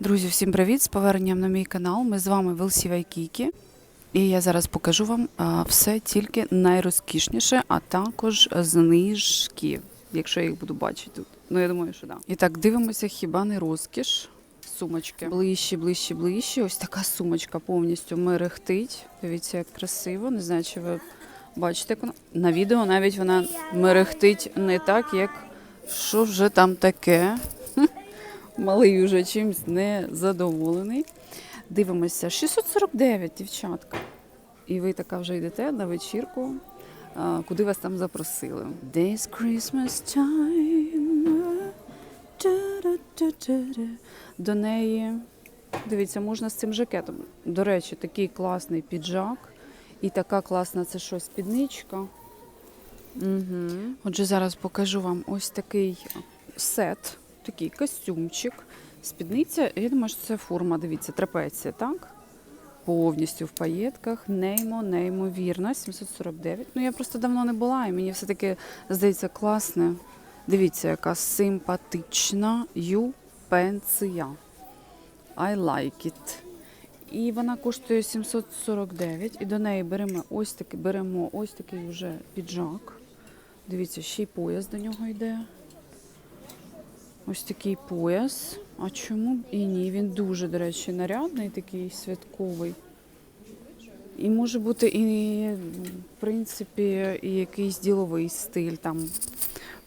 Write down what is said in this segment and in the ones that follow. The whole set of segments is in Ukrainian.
Друзі, всім привіт! З поверненням на мій канал. Ми з вами Велсі Вайкікі. І я зараз покажу вам все тільки найрозкішніше, а також знижки, якщо я їх буду бачити тут. Ну, я думаю, що так. Да. І так, дивимося, хіба не розкіш. Сумочки. Ближче, ближче, ближче. Ось така сумочка повністю мерехтить. Дивіться, як красиво. Не знаю, чи ви бачите, як вона. На відео навіть вона мерехтить не так, як що вже там таке. Малий уже чимсь не задоволений. Дивимося, 649, дівчатка. І ви така вже йдете на вечірку, куди вас там запросили. This Christmas time. До неї, дивіться, можна з цим жакетом. До речі, такий класний піджак. І така класна це що, спідничка. Угу. Отже, зараз покажу вам ось такий сет, такий костюмчик, спідниця. Я думаю, що це форма, дивіться, трапеція, так? Повністю в паєтках. Неймо, неймовірно, 749. Ну, я просто давно не була, і мені все-таки здається класне. Дивіться, яка симпатична юпенція. I like it. І вона коштує 749. І до неї беремо ось такий, беремо ось такий вже піджак. Дивіться, ще й пояс до нього йде. Ось такий пояс. А чому б і ні? Він дуже, до речі, нарядний, такий святковий. І може бути і, в принципі, і якийсь діловий стиль там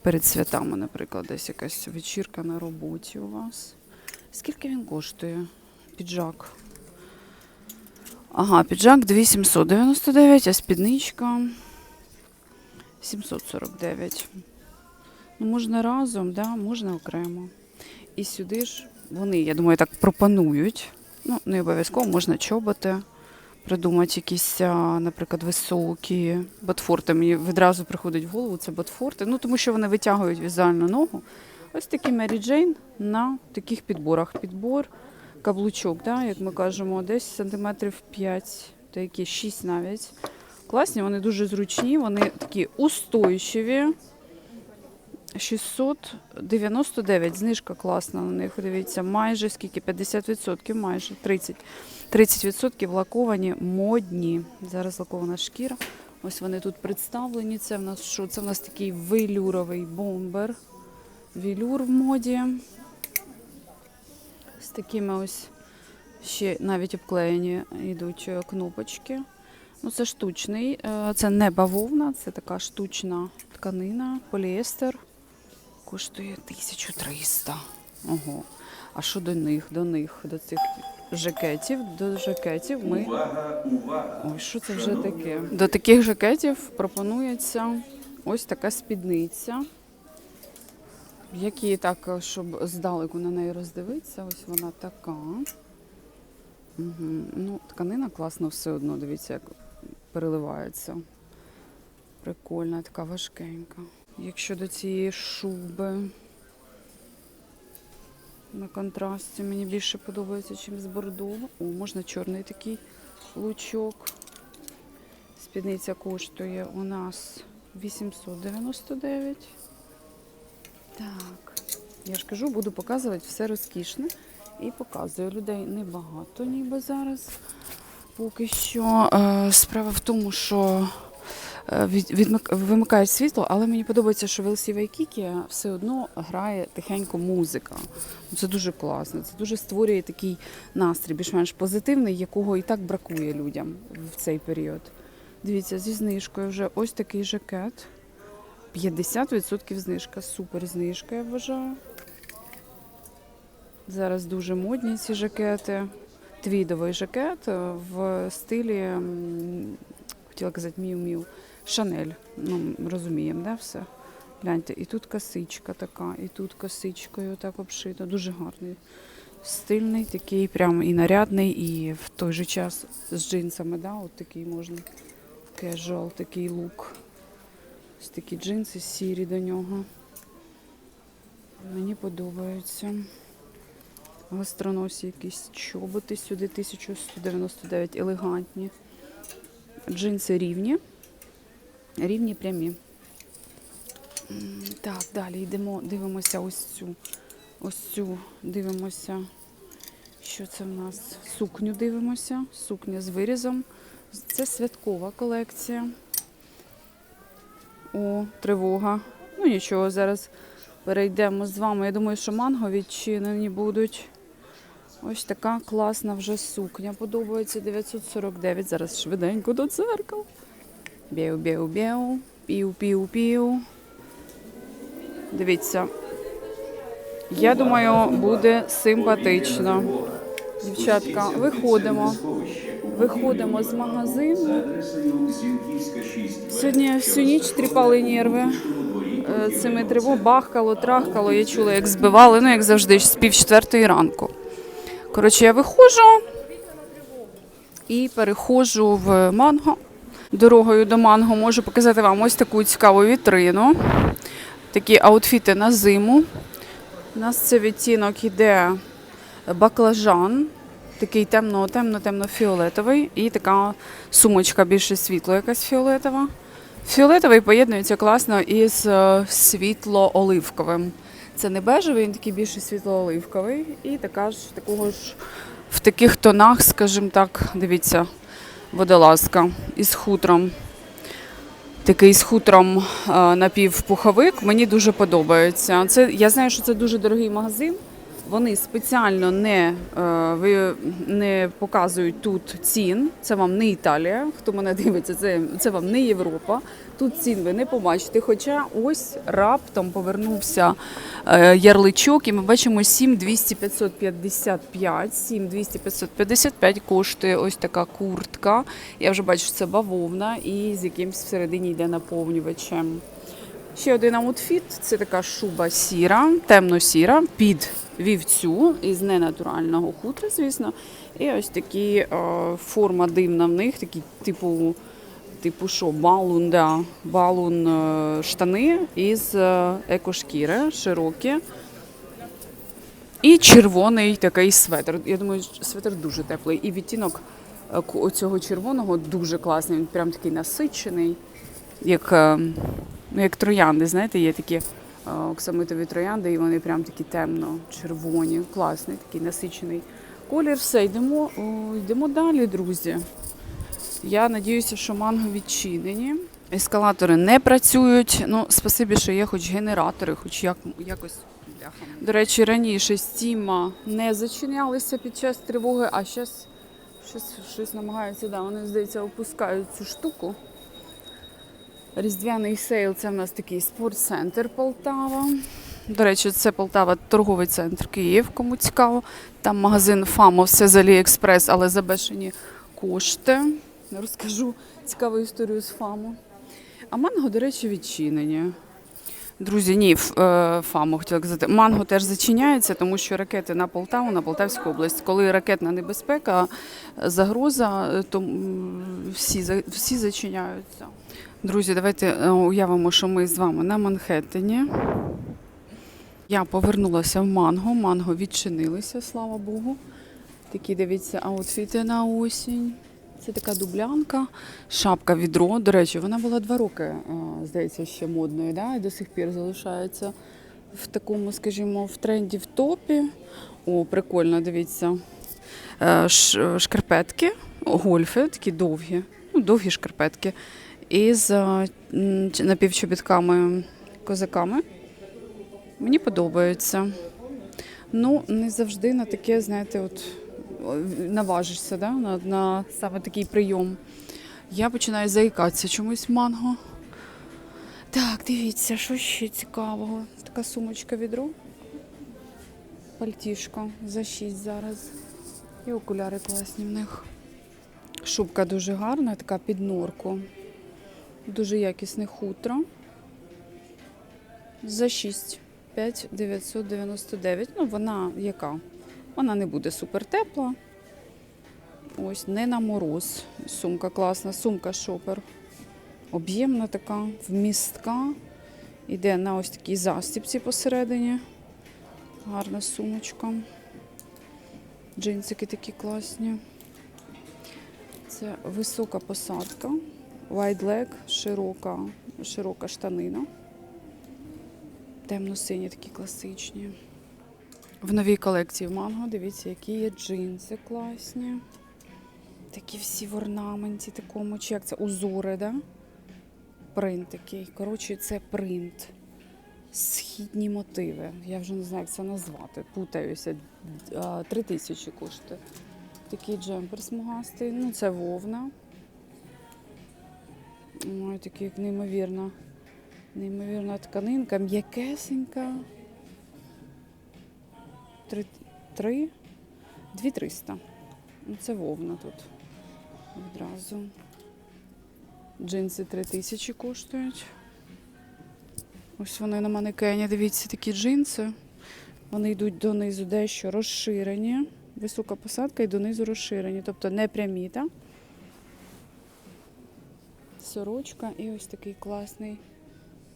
перед святами, наприклад, десь якась вечірка на роботі у вас. Скільки він коштує? Піджак. Ага, піджак 2799, а спідничка 749. Ну, можна разом, да, можна окремо. І сюди ж вони, я думаю, так пропонують. Ну, не обов'язково можна чоботи, придумати якісь, наприклад, високі ботфорти. Мені відразу приходить в голову це ботфорти. Ну, тому що вони витягують візуальну ногу. Ось такі Мері Джейн на таких підборах. Підбор, каблучок, да, як ми кажемо, десь сантиметрів 5, та які 6 навіть. Класні, вони дуже зручні, вони такі устойчиві. 699, знижка класна на них. Дивіться, майже скільки? 50%, майже 30. 30% лаковані, модні. Зараз лакована шкіра. Ось вони тут представлені. Це в нас що? Це в нас такий велюровий бомбер. Велюр в моді. З такими ось ще навіть обклеєні йдуть е, кнопочки. Ну, це штучний, е, це не бавовна, це така штучна тканина, поліестер. Коштує 1300. Ого. А що до них, до них, до цих жакетів? До жакетів ми. Увага, увага! Ой, що це вже таке? До таких жакетів пропонується ось така спідниця. Як її так, щоб здалеку на неї роздивитися, ось вона така. Угу. Ну, тканина класно все одно, дивіться, як переливається. Прикольна, така важкенька. Якщо до цієї шуби на контрасті мені більше подобається, ніж з бордово. О, можна чорний такий лучок. Спідниця коштує у нас 899. Так, я ж кажу, буду показувати все розкішне. І показую. Людей небагато, ніби зараз. Поки що Е, справа в тому, що е, від, вимикають світло, але мені подобається, що в LC Waikiki все одно грає тихенько музика. Це дуже класно. Це дуже створює такий настрій, більш-менш позитивний, якого і так бракує людям в цей період. Дивіться, зі знижкою вже ось такий жакет. 50% знижка. Супер знижка, я вважаю. Зараз дуже модні ці жакети. Твідовий жакет е, в стилі, хотіла казати, міу-міу. Шанель. Ну, розуміємо, да, все? Гляньте, і тут косичка така, і тут косичкою так обшито. Дуже гарний. Стильний, такий, прям і нарядний, і в той же час з джинсами, да, от такий можна. Кежуал, такий лук. Ось такі джинси сірі до нього. Мені подобаються. Гастроносі якісь чоботи сюди 1199 елегантні. Джинси рівні. Рівні прямі. Так, далі йдемо, дивимося ось цю. Ось цю дивимося Що це в нас? Сукню дивимося. Сукня з вирізом. Це святкова колекція. О, тривога. Ну нічого, зараз перейдемо з вами. Я думаю, що манго відчинені будуть. Ось така класна вже сукня. Подобається 949. Зараз швиденько до церкви. Бєу, бєу, бєу. Піу, піу, піу. Дивіться. Я думаю, буде симпатично. Дівчатка, виходимо. Виходимо з магазину. Сьогодні всю ніч тріпали нерви. Е, Цими тривог бахкало, трахкало. Я чула, як збивали, ну як завжди, з пів четвертої ранку. Коротше, я виходжу і переходжу в манго. Дорогою до манго можу показати вам ось таку цікаву вітрину. Такі аутфіти на зиму. У нас це відтінок іде баклажан, такий темно, темно, темно фіолетовий, і така сумочка більше світло, якась фіолетова. Фіолетовий поєднується класно із е, світло-оливковим. Це не бежевий, він такий більше світло-оливковий. І така ж такого ж в таких тонах, скажімо так, дивіться, водолазка із хутром. Такий з хутром е, напівпуховик. Мені дуже подобається. Це я знаю, що це дуже дорогий магазин. Вони спеціально не, е, ви, не показують тут цін. Це вам не Італія. Хто мене дивиться, це, це вам не Європа. Тут цін ви не побачите. Хоча ось раптом повернувся е, ярличок, і ми бачимо 7,255. 7,255 коштує ось така куртка. Я вже бачу, що це бавовна і з якимсь всередині йде наповнювачем. Ще один аутфіт це така шуба сіра, темно-сіра, під вівцю із ненатурального хутра, звісно. І ось такі е, форма дивна в них, такі типу, типу що, балун, да, балун е, штани із е, екошкіри, широкі. І червоний такий светр. Я думаю, светр дуже теплий. І відтінок цього червоного дуже класний. Він прям такий насичений, як, ну, як троянди. Знаєте, є такі оксамитові троянди, і вони прям такі темно-червоні. Класний, такий насичений колір. Все, йдемо, йдемо далі, друзі. Я надіюся, що манго відчинені. Ескалатори не працюють. Ну, спасибі, що є хоч генератори, хоч як, якось. До речі, раніше стіма не зачинялися під час тривоги, а зараз щось намагаються. Да, вони, здається, опускають цю штуку. Різдвяний сейл це в нас такий спортцентр Полтава. До речі, це Полтава торговий центр Київ, кому цікаво. Там магазин ФАМО, все з Аліекспрес, але за бешені кошти. Розкажу цікаву історію з ФАМО. А манго, до речі, відчинені. Друзі, ні, е, ФАМО хотіла казати. Манго теж зачиняється, тому що ракети на Полтаву, на Полтавську область. Коли ракетна небезпека, загроза, е, то всі, всі зачиняються. Друзі, давайте е, уявимо, що ми з вами на Манхеттені. Я повернулася в манго. Манго відчинилися, слава Богу. Такі, дивіться, аутфіти на осінь. Це така дублянка, шапка відро. До речі, вона була два роки, е, здається, ще модною, да? і до сих пір залишається в такому, скажімо, в тренді в топі. О, прикольно, дивіться. Е, Шкарпетки, гольфи, такі довгі, ну, довгі шкарпетки. І з е, напівчобітками козаками. Мені подобається. Ну, не завжди на таке, знаєте, от наважишся, да? на, на саме такий прийом. Я починаю заїкатися чомусь манго. Так, дивіться, що ще цікавого. Така сумочка відро. Пальтішко за 6 зараз. І окуляри класні в них. Шубка дуже гарна, така під норку. Дуже якісне хутро. За 6. 5999. Ну, вона яка? Вона не буде супер тепла. Ось, не на мороз. Сумка класна, сумка шопер. Об'ємна така, вмістка. Іде на ось такій застіпці посередині. Гарна сумочка. Джинсики такі класні. Це висока посадка. Wide leg, широка, широка штанина. Темно-сині такі класичні. В новій колекції в манго, дивіться, які є джинси класні. Такі всі в орнаменті такому, чи як це узори, да? Принт такий. Коротше, це принт. Східні мотиви. Я вже не знаю, як це назвати. Путаюся. Три тисячі коштує. Такий джемпер смугастий. Ну, це вовна. Ой, такий неймовірна. Неймовірна тканинка, м'якесенька. Три, три, дві триста. Ну, Це вовна тут. Відразу. Джинси три тисячі коштують. Ось вони на манекені. Дивіться, такі джинси. Вони йдуть донизу дещо розширені. Висока посадка і донизу розширені. Тобто не прямі, так? Сорочка і ось такий класний.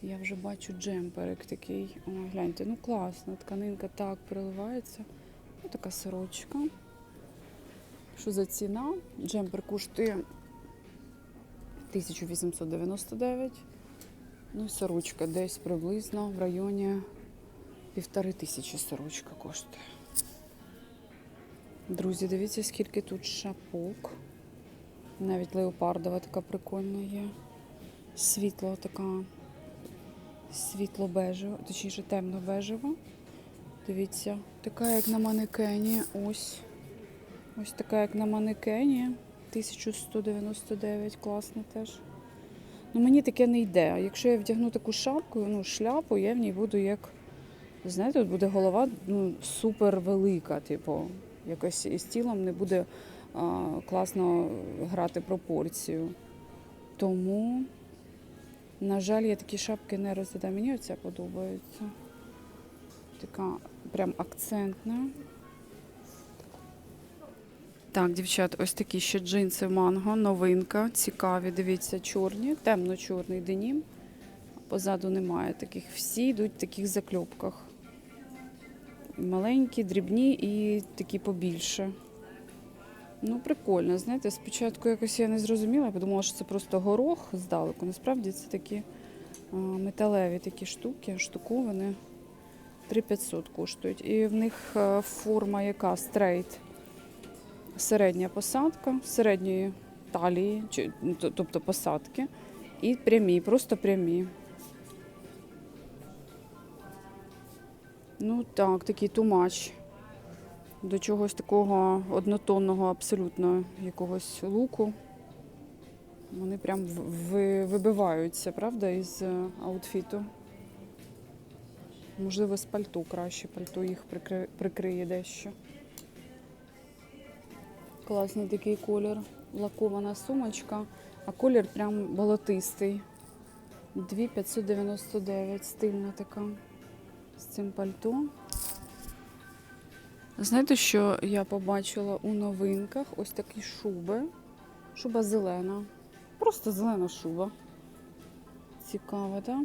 Я вже бачу джемперик такий. О, гляньте, ну класно, тканинка так переливається. Ось така сорочка. Що за ціна? Джемпер коштує 1899. Ну і сорочка десь приблизно в районі півтори тисячі сорочка коштує. Друзі, дивіться, скільки тут шапок. Навіть леопардова така прикольна є. Світло така світло-бежева, точніше темно-бежева. Дивіться, така як на манекені. Ось. Ось така як на манекені. 1199, класно теж. Ну, мені таке не йде. Якщо я вдягну таку шапку, ну, шляпу, я в ній буду як. Знаєте, от буде голова ну, супер велика, типу, якось із тілом не буде класно грати пропорцію. Тому, на жаль, я такі шапки не розглядаю. Мені оця подобається. Така прям акцентна. Так, дівчат, ось такі ще джинси манго, новинка, цікаві. Дивіться, чорні, темно-чорний денім. Позаду немає таких. Всі йдуть в таких закльопках. Маленькі, дрібні і такі побільше. Ну, прикольно, знаєте, спочатку якось я не зрозуміла, я подумала, що це просто горох здалеку. Насправді це такі металеві такі штуки, штуковини. 3500 коштують. І в них форма яка стрейт. Середня посадка, середньої талії, чи, ну, тобто посадки, і прямі, просто прямі. Ну так, такий тумач. До чогось такого однотонного, абсолютно якогось луку. Вони прям вибиваються, правда, із е, аутфіту. Можливо, з пальто краще, пальто їх прикри- прикриє дещо. Класний такий колір, лакована сумочка, а колір прям болотистий. 2599, стильна така з цим пальто. Знаєте, що я побачила у новинках? Ось такі шуби. Шуба зелена. Просто зелена шуба. Цікава, так?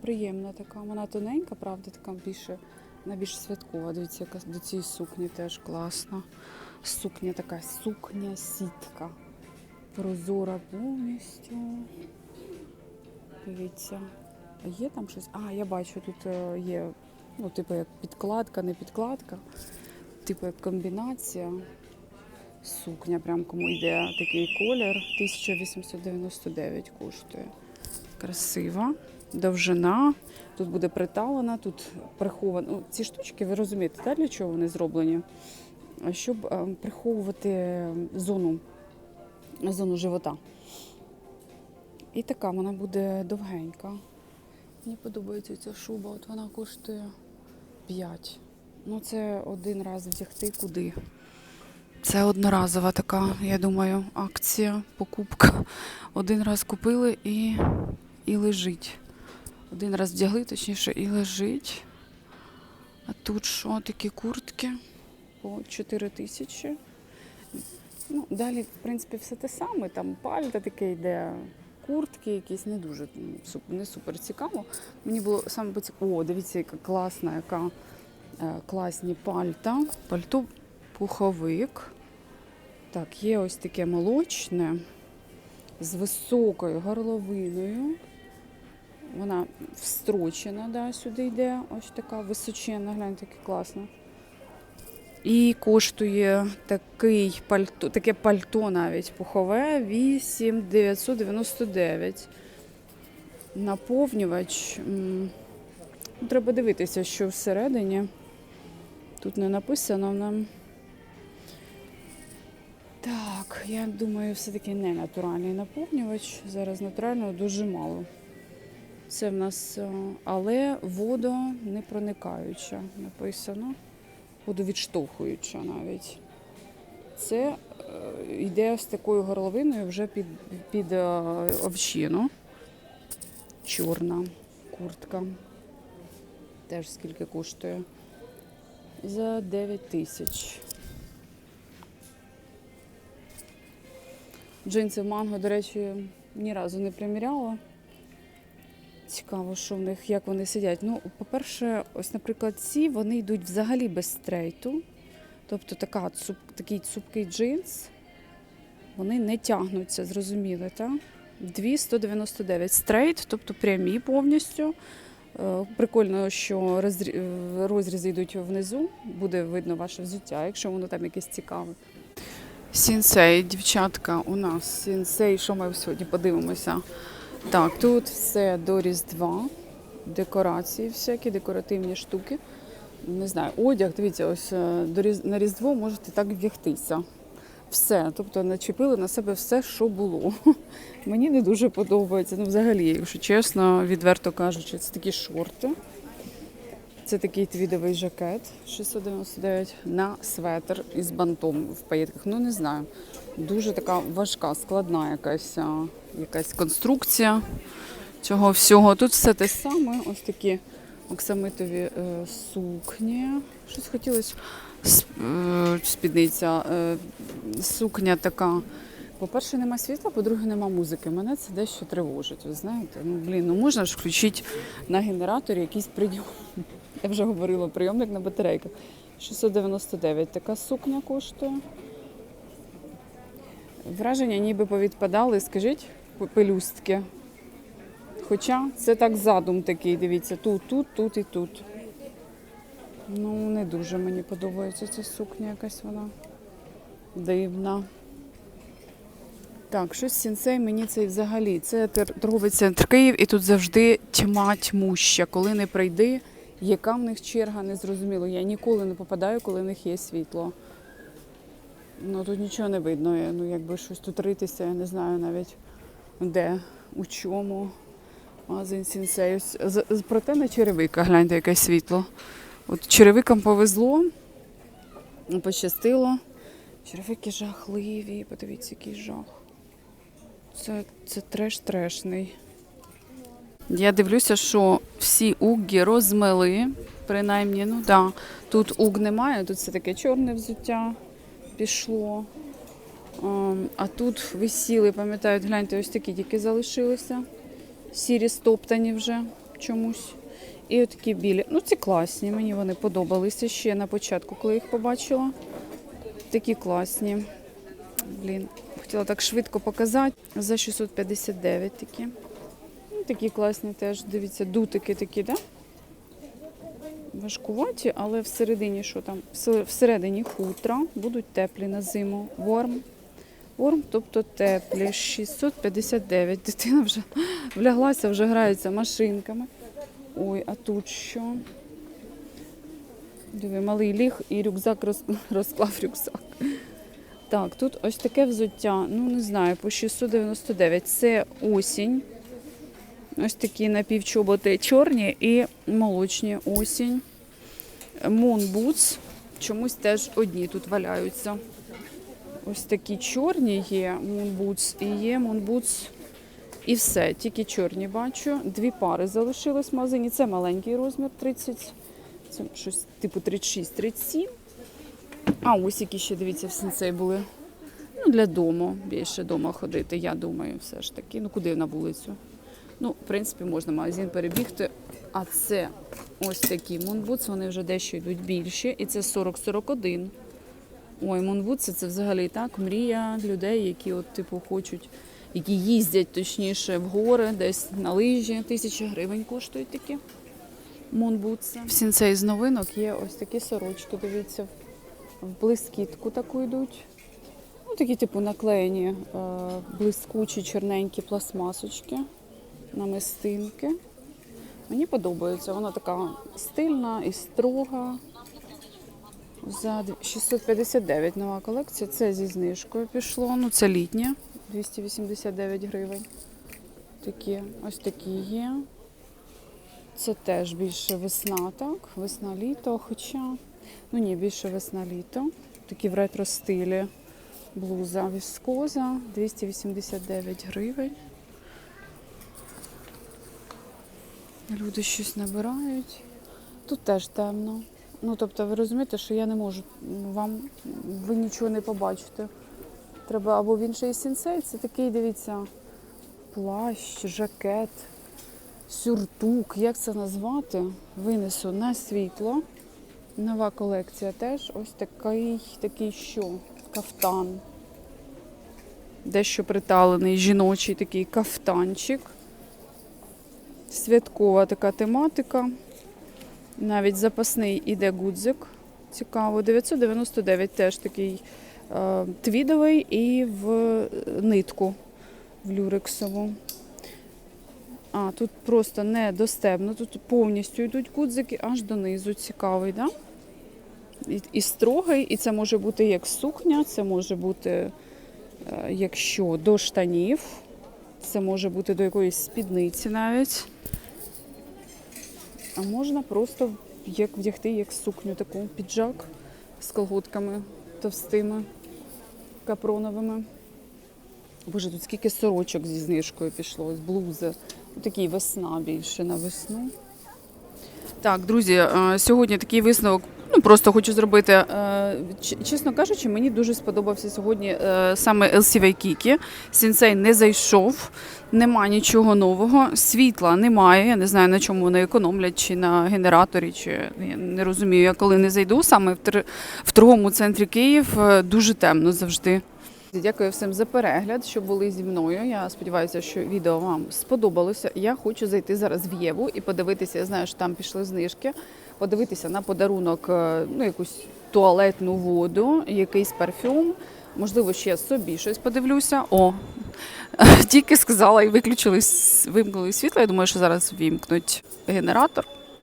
Приємна така. Вона тоненька, правда, така більше, вона більш святкова. Дивіться, яка до цієї сукні теж класна. Сукня така, сукня сітка. Прозора повністю. Дивіться. Є там щось? А, я бачу, тут е, є, ну, типу, як підкладка, не підкладка. Типу як комбінація. Сукня, прям кому йде такий колір. 1899 коштує. Красива. Довжина. Тут буде приталена, тут прихована. Ну, ці штучки, ви розумієте, так, для чого вони зроблені? Щоб е, приховувати зону, зону живота. І така вона буде довгенька. Мені подобається ця шуба, от вона коштує 5. Ну, це один раз вдягти куди. Це одноразова така, я думаю, акція, покупка. Один раз купили і, і лежить. Один раз вдягли, точніше, і лежить. А тут що, такі куртки по 4 тисячі. Ну, далі, в принципі, все те саме. Там пальта таке йде, куртки якісь не дуже не супер цікаво. Мені було саме. О, дивіться, яка класна, яка класні пальта. Пальто пуховик. Так, є ось таке молочне з високою горловиною. Вона встрочена, да, сюди йде. Ось така височенна, гляньте, яка класна. І коштує такий пальто, таке пальто навіть пухове 8999. Наповнювач. ну, Треба дивитися, що всередині. Тут не написано нам. Так, я думаю, все-таки не натуральний наповнювач. Зараз натурального дуже мало. Це в нас, е, але вода не проникаюча, написано. Водовідштовхуюча навіть. Це е, йде з такою горловиною вже під, під е, овчину. Чорна куртка. Теж скільки коштує? За 9 тисяч. Джинси в манго, до речі, ні разу не приміряла. Цікаво, що в них, як вони сидять. Ну, по-перше, ось, наприклад, ці вони йдуть взагалі без стрейту. Тобто така, цуп, такий цупкий джинс. Вони не тягнуться, зрозуміли, так? 299 стрейт, тобто прямі повністю. Е, Прикольно, що розрізи йдуть внизу, буде видно ваше взуття, якщо воно там якесь цікаве. Сінсей, дівчатка, у нас сінсей, що ми сьогодні подивимося. Так, тут все до Різдва, декорації, всякі декоративні штуки. Не знаю, одяг, дивіться, ось е, на Різдво можете так вдягтися. Все, тобто начепили на себе все, що було. Мені не дуже подобається. Ну, взагалі, якщо чесно, відверто кажучи, це такі шорти. Це такий твідовий жакет 699 на светр із бантом в паєтках. Ну не знаю. Дуже така важка, складна якась, якась конструкція цього всього. Тут все те саме, ось такі оксамитові е, сукні. Щось хотілося спідниця. Е, сукня така. По-перше, нема світла, по-друге, нема музики. Мене це дещо тривожить. Ви знаєте? Ну блін, ну можна ж включити на генераторі якийсь прийом. Я вже говорила, прийомник на батарейках. 699 така сукня коштує. Враження ніби повідпадали, скажіть, пелюстки. Хоча це так задум такий, дивіться, тут, тут, тут і тут. Ну, не дуже мені подобається ця сукня якась вона дивна. Так, щось сінсей мені це взагалі. Це торговий центр Київ, і тут завжди тьма тьмуща. Коли не прийди, яка в них черга, не зрозуміло. Я ніколи не попадаю, коли в них є світло. Ну тут нічого не видно. Ну, якби щось тут ритися, я не знаю навіть де, у чому. З- з- Проте на черевиках гляньте, яке світло. От черевикам повезло, пощастило. Черевики жахливі, подивіться, який жах. Це, це треш трешний. Я дивлюся, що всі угги розмели, принаймні, ну да. Тут уг немає, тут все таке чорне взуття пішло. Ем, А тут висіли, пам'ятають, гляньте, ось такі тільки залишилися. Сірі стоптані вже чомусь. І отакі білі. Ну, ці класні, мені вони подобалися ще на початку, коли їх побачила. Такі класні. Блін, хотіла так швидко показати. За 659 такі. Ну, такі класні теж. Дивіться, дутики такі, да? Важкуваті, але всередині що там? Всередині хутра будуть теплі на зиму. Ворм. Ворм, тобто теплі. 659. Дитина вже вляглася, вже грається машинками. Ой, а тут що? Диви, малий ліг і рюкзак роз... розклав рюкзак. Так, тут ось таке взуття, ну не знаю, по 699. Це осінь. Ось такі напівчоботи чорні і молочні осінь. Boots. Чомусь теж одні тут валяються. Ось такі чорні є Boots і є Boots і все. Тільки чорні бачу. Дві пари залишились в магазині. Це маленький розмір 30. Це щось типу 36-37. А ось які ще, дивіться, в сенсей були. Ну, для дому. Більше дома ходити, я думаю, все ж таки. Ну, куди на вулицю? Ну, в принципі, можна магазин перебігти. А це ось такі мунбутс, вони вже дещо йдуть більші. І це 40-41. Ой, мунбутси це взагалі так, мрія людей, які от, типу, хочуть, які їздять точніше в гори, десь на лижі. Тисяча гривень коштують такі мунбутси. В сінцей з новинок є ось такі сорочки, дивіться, В блискітку таку йдуть. Ну, такі, типу, наклеєні е, блискучі чорненькі пластмасочки, намистинки. Мені подобається. Вона така стильна і строга. За 659 нова колекція. Це зі знижкою пішло. Ну, це літнє, 289 гривень. Такі, ось такі є. Це теж більше весна, так? Весна-літо, хоча. Ну ні, більше весна-літо. Такі в ретро стилі. Блуза віскоза 289 гривень. Люди щось набирають. Тут теж темно. Ну, тобто, ви розумієте, що я не можу вам, ви нічого не побачите. Треба або він ще і сінсей, це такий, дивіться, плащ, жакет, сюртук, як це назвати? Винесу на світло. Нова колекція теж. Ось такий, такий що? Кафтан. Дещо приталений жіночий такий кафтанчик. Святкова така тематика. Навіть запасний іде гудзик. Цікаво. 999 теж такий твідовий і в нитку в люрексову. А, тут просто не достебно, тут повністю йдуть гудзики аж донизу. Цікавий, да? І, і строгий, і це може бути як сукня, це може бути, е, якщо до штанів, це може бути до якоїсь спідниці навіть. А можна просто як вдягти як сукню таку піджак з колготками товстими, капроновими. Боже, тут скільки сорочок зі знижкою пішло, з блузи. Такий весна більше на весну. Так, друзі, е, сьогодні такий висновок. Ну, просто хочу зробити. Е, Чесно кажучи, мені дуже сподобався сьогодні е, саме LCV Kiki. Сінсей не зайшов, нема нічого нового. Світла немає. Я не знаю, на чому вони економлять, чи на генераторі, чи я не розумію. Я коли не зайду саме в, тр- в торговому центрі Київ, е, дуже темно завжди. Дякую всім за перегляд, що були зі мною. Я сподіваюся, що відео вам сподобалося. Я хочу зайти зараз в Єву і подивитися. Я знаю, що там пішли знижки. Подивитися на подарунок, е, ну якусь туалетну воду, якийсь парфюм. Можливо, ще собі щось подивлюся. О, тільки сказала і виключили вимкнули світло. Я думаю, що зараз вімкнуть генератор.